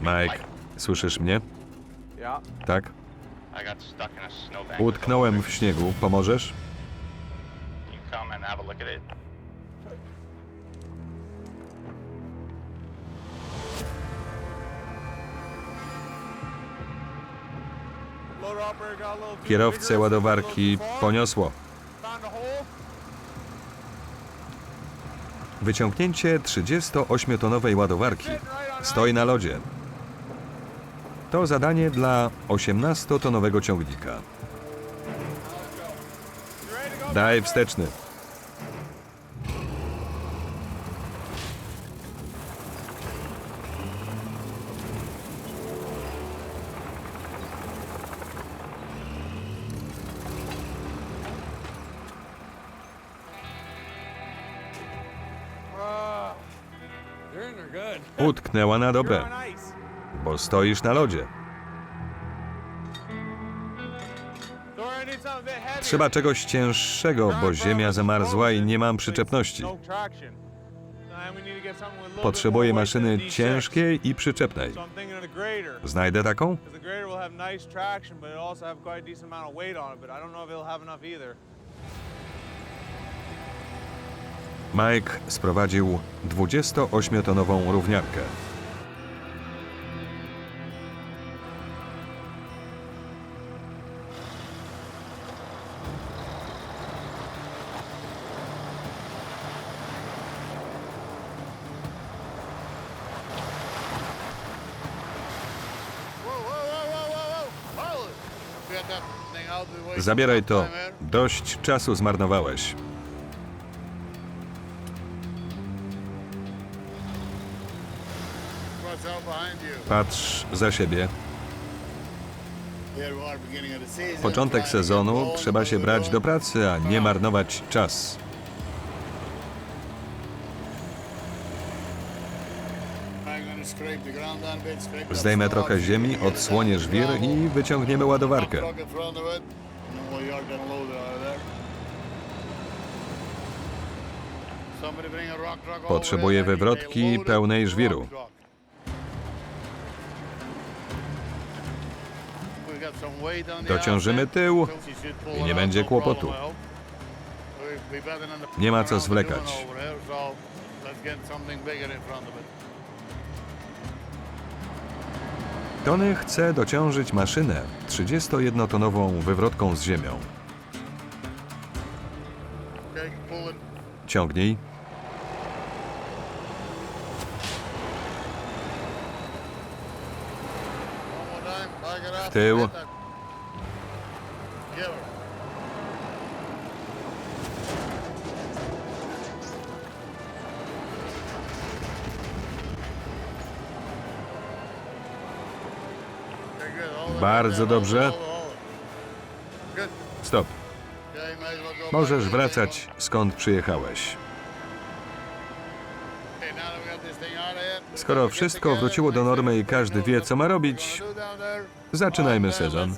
Mike, słyszysz mnie? Tak? Utknąłem w śniegu. Pomożesz? Kierowcę ładowarki poniosło. Wyciągnięcie 38-tonowej ładowarki stoi na lodzie. To zadanie dla 18-tonowego ciągnika. Daj wsteczny. Utknęła na dobre, bo stoisz na lodzie. Trzeba czegoś cięższego, bo ziemia zamarzła i nie mam przyczepności. Potrzebuję maszyny ciężkiej i przyczepnej. Znajdę taką? Mike sprowadził 28-tonową równiarkę. Zabieraj to. Dość czasu zmarnowałeś. Patrz za siebie. Początek sezonu trzeba się brać do pracy, a nie marnować czas. Zdejmę trochę ziemi, odsłonię żwir i wyciągniemy ładowarkę. Potrzebuję wywrotki pełnej żwiru. Dociążymy tył i nie będzie kłopotu. Nie ma co zwlekać. Tony chce dociążyć maszynę 31-tonową wywrotką z ziemią. Ciągnij. w tył. Bardzo dobrze. Stop. Możesz wracać skąd przyjechałeś. Skoro wszystko wróciło do normy i każdy wie, co ma robić, Zaczynajmy sezon.